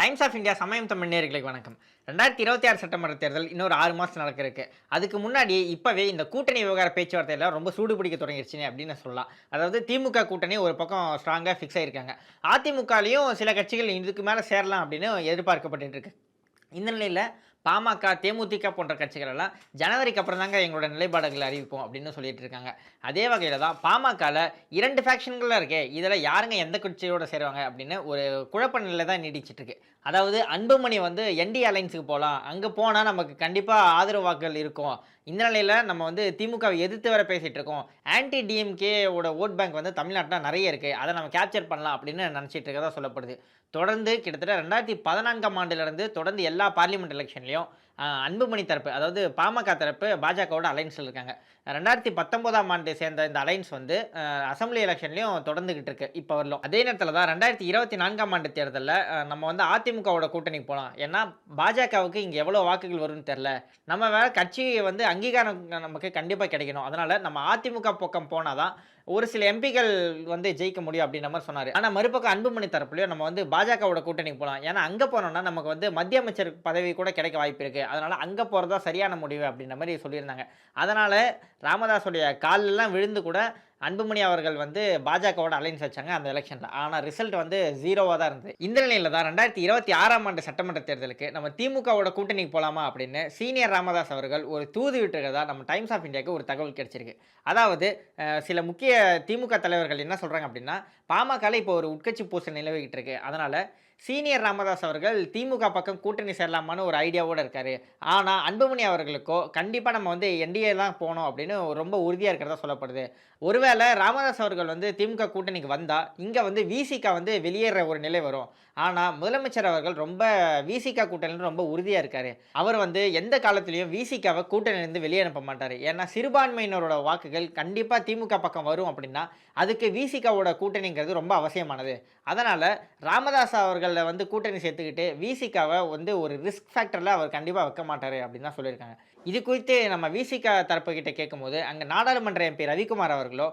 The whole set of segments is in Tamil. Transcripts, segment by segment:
டைம்ஸ் ஆஃப் இந்தியா சமயம் தமிழ் நேர்களுக்கு வணக்கம். ரெண்டாயிரத்தி இருபத்தி ஆறு சட்டமன்ற தேர்தல் இன்னொரு ஆறு மாதம் நடக்க இருக்கு அதுக்கு முன்னாடி இப்போவே இந்த கூட்டணி விவகார பேச்சுவார்த்தையில் ரொம்ப சூடு பிடிக்க தொடங்கிருச்சுன்னு அப்படின்னு சொல்லலாம். அதாவது திமுக கூட்டணி ஒரு பக்கம் ஸ்ட்ராங்காக ஃபிக்ஸ் ஆகியிருக்காங்க அதிமுகலையும் சில கட்சிகள் இதுக்கு மேலே சேரலாம் அப்படின்னு எதிர்பார்க்கப்பட்டு இருக்கு. இந்த நிலையில் பாமக தேமுதிக போன்ற கட்சிகள் எல்லாம் ஜனவரிக்கு அப்புறம் தாங்க எங்களோட நிலைப்பாடுகளை அறிவிப்போம் அப்படின்னு சொல்லிட்டு இருக்காங்க. அதே வகையில் தான் பாமகவில் இரண்டு ஃபேக்ஷன்கள்லாம் இருக்கே. இதில் யாருங்க எந்த கட்சியோட சேருவாங்க அப்படின்னு ஒரு குழப்ப நிலை தான் நீடிச்சிட்டு இருக்கு. அதாவது அன்புமணி வந்து என்டி அலைன்ஸுக்கு போகலாம். அங்கே போனால் நமக்கு கண்டிப்பாக ஆதரவு வாக்குகள் இருக்கும். இந்த நிலையில் நம்ம வந்து திமுகவை எதிர்த்து வர பேசிகிட்டு இருக்கோம். ஆன்டி டிஎம்கேவோட ஓட் பேங்க் வந்து தமிழ்நாட்டில் நிறைய இருக்குது அதை நம்ம கேப்சர் பண்ணலாம் அப்படின்னு நினச்சிட்டு இருக்கதா சொல்லப்படுது. தொடர்ந்து கிட்டத்தட்ட ரெண்டாயிரத்தி பதினான்காம் ஆண்டுலேருந்து தொடர்ந்து எல்லா பார்லிமெண்ட் எலெக்ஷன்லையும் அன்புமணி தரப்பு அதாவது பாமக தரப்பு பாஜகவோட அலைன்ஸில் இருக்காங்க. ரெண்டாயிரத்தி பத்தொம்போதாம் ஆண்டு சேர்ந்த இந்த அலைன்ஸ் வந்து அசம்பிளி எலெக்ஷன்லையும் தொடர்ந்துகிட்டு இருக்கு. இப்போ வரலும். அதே நேரத்தில் தான் ரெண்டாயிரத்தி இருபத்தி நான்காம் ஆண்டு தேர்தலில் நம்ம வந்து அதிமுகவோட கூட்டணிக்கு போகலாம் ஏன்னா பாஜகவுக்கு இங்கே எவ்வளோ வாக்குகள் வரும்னு தெரில நம்ம வேறு கட்சியை வந்து அங்கீகாரம் நமக்கு கண்டிப்பாக கிடைக்கணும். அதனால் நம்ம அதிமுக பக்கம் போனால் தான் ஒரு சில எம்பிக்கள் வந்து ஜெயிக்க முடியும் அப்படின்ற மாதிரி சொன்னார். ஆனால் மறுபக்கம் அன்புமணி தரப்புலையும் நம்ம வந்து பாஜகவோட கூட்டணிக்கு போகலாம் ஏன்னா அங்கே போனோம்னா நமக்கு வந்து மத்திய அமைச்சர் பதவி கூட கிடைக்க வாய்ப்பு இருக்குது அதனால் அங்கே போகிறதா சரியான முடிவு அப்படின்ற மாதிரி சொல்லியிருந்தாங்க. அதனால் ராமதாஸுடைய காலெல்லாம் விழுந்து கூட அன்புமணி அவர்கள் வந்து பாஜகவோட அலைன்ஸ் வச்சாங்க அந்த எலெக்ஷனில் ஆனால் ரிசல்ட் வந்து ஜீரோவாக தான் இருந்தது. இந்த நிலையில் தான் ரெண்டாயிரத்தி இருபத்தி ஆறாம் ஆண்டு சட்டமன்ற தேர்தலுக்கு நம்ம திமுகவோட கூட்டணிக்கு போகலாமா அப்படின்னு சீனியர் ராமதாஸ் அவர்கள் ஒரு தூது விட்டுருக்கதா நம்ம டைம்ஸ் ஆஃப் இந்தியாவுக்கு ஒரு தகவல் கிடைச்சிருக்கு. அதாவது சில முக்கிய திமுக தலைவர்கள் என்ன சொல்கிறாங்க அப்படின்னா பாமகவில் இப்போ ஒரு உட்கட்சி பூசல் நிலவிக்கிட்டு இருக்கு. அதனால் சீனியர் ராமதாஸ் அவர்கள் திமுக பக்கம் கூட்டணி சேரலாமான்னு ஒரு ஐடியாவோடு இருக்கார். ஆனால் அன்புமணி அவர்களுக்கோ கண்டிப்பாக நம்ம வந்து என்டிஏ தான் போகணும் அப்படின்னு ரொம்ப உறுதியாக இருக்கிறதா சொல்லப்படுது. ஒருவேளை ராமதாஸ் அவர்கள் வந்து திமுக கூட்டணிக்கு வந்தால் இங்கே வந்து விசிகா வந்து வெளியேற ஒரு நிலை வரும். ஆனால் முதலமைச்சர் அவர்கள் ரொம்ப விசிகா கூட்டணியில் ரொம்ப உறுதியாக இருக்கார். அவர் வந்து எந்த காலத்துலேயும் விசிகாவை கூட்டணியிலேருந்து வெளியே அனுப்ப மாட்டார். ஏன்னா சிறுபான்மையினரோட வாக்குகள் கண்டிப்பாக திமுக பக்கம் வரும் அப்படின்னா அதுக்கு விசிகாவோட கூட்டணிங்கிறது ரொம்ப அவசியமானது. அதனால் ராமதாஸ் அவர்களை வந்து கூட்டணி சேர்த்துக்கிட்டு விசிகாவை வந்து ஒரு ரிஸ்க் ஃபேக்டரில் அவர் கண்டிப்பாக வைக்க மாட்டார் அப்படின்னு தான் சொல்லியிருக்காங்க. இது குறித்து நம்ம விசிகா தரப்புக்கிட்ட கேட்கும்போது அங்கே நாடாளுமன்ற எம்பி ரவிக்குமார் அவர்களோ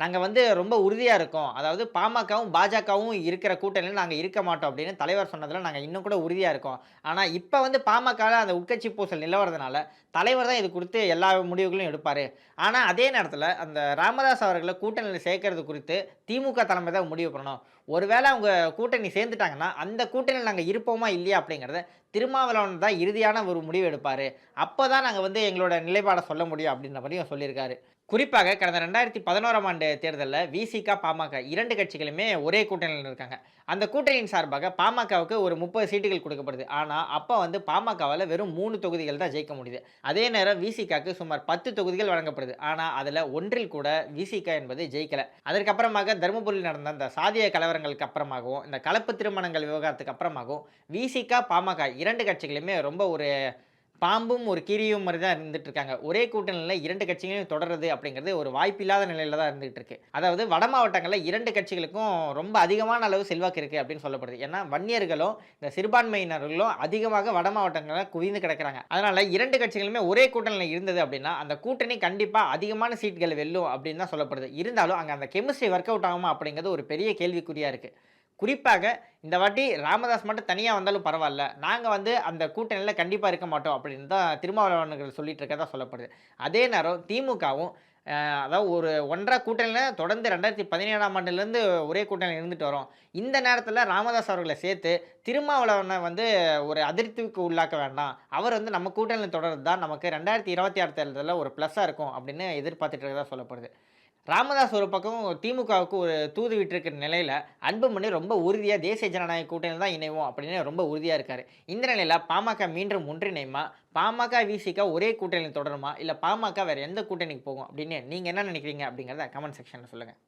நாங்கள் வந்து ரொம்ப உறுதியாக இருக்கோம். அதாவது பாமகவும் பாஜகவும் இருக்கிற கூட்டணியில் நாங்கள் இருக்க மாட்டோம் அப்படின்னு தலைவர் சொன்னதில் நாங்கள் இன்னும் கூட உறுதியாக இருக்கோம். ஆனால் இப்போ வந்து பாமகவில் அந்த உட்கட்சி பூசல் நிலவரதுனால தலைவர் தான் இது குறித்து எல்லா முடிவுகளையும் எடுப்பார். ஆனால் அதே நேரத்தில் அந்த ராமதாஸ் அவர்களை கூட்டணியில் சேர்க்கறது குறித்து திமுக தலைமை தான் முடிவு பண்ணணும். ஒருவேளை அவங்க கூட்டணி சேர்ந்துட்டாங்கன்னா அந்த கூட்டணியில் நாங்கள் இருப்போமா இல்லையா அப்படிங்கிறத திருமாவளவன் தான் இறுதியான ஒரு முடிவு எடுப்பார். அப்போ தான் நாங்கள் வந்து எங்களோட நிலைப்பாடை சொல்ல முடியும் அப்படின்ற மாதிரியும் சொல்லியிருக்காரு. குறிப்பாக கடந்த ரெண்டாயிரத்தி பதினோராம் ஆண்டு தேர்தலில் விசிகா பாமக இரண்டு கட்சிகளுமே ஒரே கூட்டணியில் இருக்காங்க. அந்த கூட்டணியின் சார்பாக பாமகவுக்கு ஒரு முப்பது சீட்டுகள் கொடுக்கப்படுது. ஆனால் அப்போ வந்து பாமகவால் வெறும் மூணு தொகுதிகள் தான் ஜெயிக்க முடியுது. அதே நேரம் விசிகாக்கு சுமார் பத்து தொகுதிகள் வழங்கப்படுது. ஆனால் அதில் ஒன்றில் கூட விசிகா என்பது ஜெயிக்கலை. அதற்கப்புறமாக தருமபுரியில் நடந்த அந்த சாதிய கலவரங்களுக்கு அப்புறமாகவும் இந்த கலப்பு திருமணங்கள் விவகாரத்துக்கு அப்புறமாகவும் விசிகா பாமக இரண்டு கட்சிகளுமே ரொம்ப ஒரு பாம்பும் ஒரு கீரியும் மாதிரி தான் இருந்துட்டு இருக்காங்க ஒரே கூட்டணியில் இரண்டு கட்சிகளையும் தொடருது அப்படிங்கிறது ஒரு வாய்ப்பில்லாத நிலையில் தான் இருந்துகிட்டு இருக்கு அதாவது வட மாவட்டங்களில் இரண்டு கட்சிகளுக்கும் ரொம்ப அதிகமான அளவு செல்வாக்கு இருக்குது அப்படின்னு சொல்லப்படுது. ஏன்னா வன்னியர்களும் இந்த சிறுபான்மையினர்களும் அதிகமாக வட மாவட்டங்களில் குவிந்து கிடக்குறாங்க. அதனால இரண்டு கட்சிகளுமே ஒரே கூட்டணியில் இருந்தது அப்படின்னா அந்த கூட்டணி கண்டிப்பாக அதிகமான சீட்கள் வெல்லும் அப்படின்னு தான் சொல்லப்படுது. இருந்தாலும் அங்கே அந்த கெமிஸ்ட்ரி ஒர்க் அவுட் ஆகுமா அப்படிங்கிறது ஒரு பெரிய கேள்விக்குறியாக இருக்குது குறிப்பாக இந்த வாட்டி ராமதாஸ் மட்டும் தனியாக வந்தாலும் பரவாயில்ல. நாங்கள் வந்து அந்த கூட்டணியில் கண்டிப்பாக இருக்க மாட்டோம் அப்படின்னு தான் திருமாவளவன்கள் சொல்லிட்டு இருக்கதா சொல்லப்படுது. அதே நேரம் திமுகவும் அதாவது ஒரு ஒன்றரை கூட்டணியில் தொடர்ந்து ரெண்டாயிரத்தி பதினேழாம் ஆண்டுலேருந்து ஒரே கூட்டணியில் இருந்துட்டு வரோம். இந்த நேரத்தில் ராமதாஸ் அவர்களை சேர்த்து திருமாவளவனை வந்து ஒரு அதிருப்திக்கு உள்ளாக்க வேண்டாம். அவர் வந்து நம்ம கூட்டணியில் தொடர்றது தான் நமக்கு ரெண்டாயிரத்தி இருபத்தி ஆறு தேர்தலில் ஒரு ப்ளஸ்ஸாக இருக்கும் அப்படின்னு எதிர்பார்த்துட்டு இருக்கதா சொல்லப்படுது. ராமதாஸ் ஒரு பக்கம் திமுகவுக்கு ஒரு தூது விட்டிருக்கிற நிலையில் அன்புமணி ரொம்ப உறுதியாக தேசிய ஜனநாயக கூட்டணியில் தான் இணைவோம் அப்படின்னு ரொம்ப உறுதியாக இருக்கார். இந்த நிலையில் பாமக மீண்டும் ஒன்றிணைமா பாமக விசிக ஒரே கூட்டணியில் தொடருமா? இல்லை பாமக வேறு எந்த கூட்டணிக்கு போகும் அப்படின்னு நீங்கள் என்ன நினைக்கிறீங்க அப்படிங்கிறத கமெண்ட் செக்ஷனில் சொல்லுங்கள்